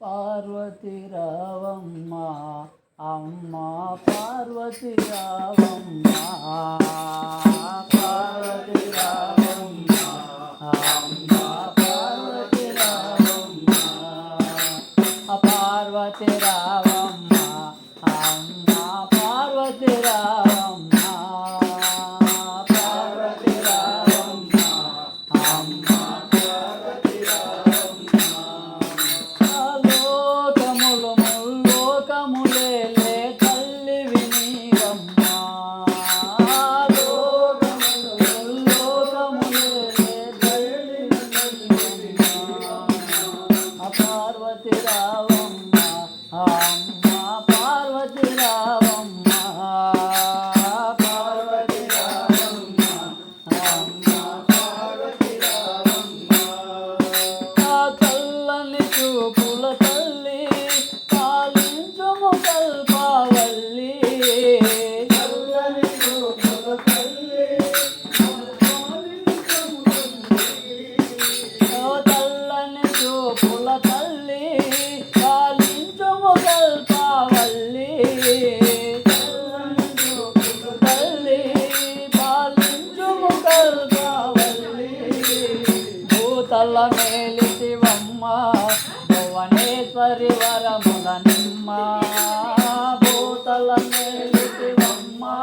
పార్వతి రావమ్మ అమ్మ పార్వతి రావమ్మ పార్వతి రావమ్మ పరివారముల నిమ్మ భూతల మేలు మేలుతివమ్మా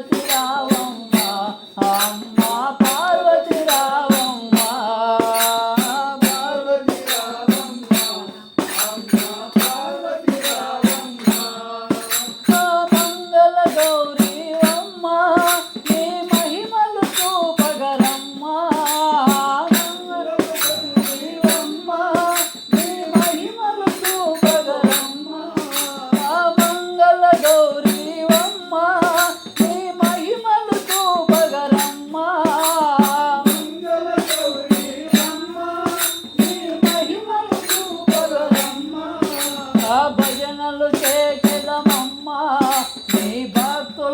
Happy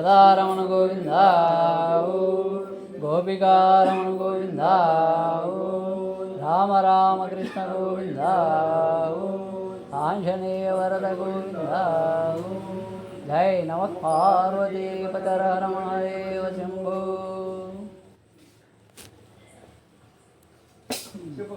గదారమణ గోవిందా గోపికారమణ గోవిందా రామ రామ కృష్ణ గోవిందా ఆంజనేయ వరద గోవిందా జై నమ పార్వతీపతర రమణదేవ శంభో. చెప్ప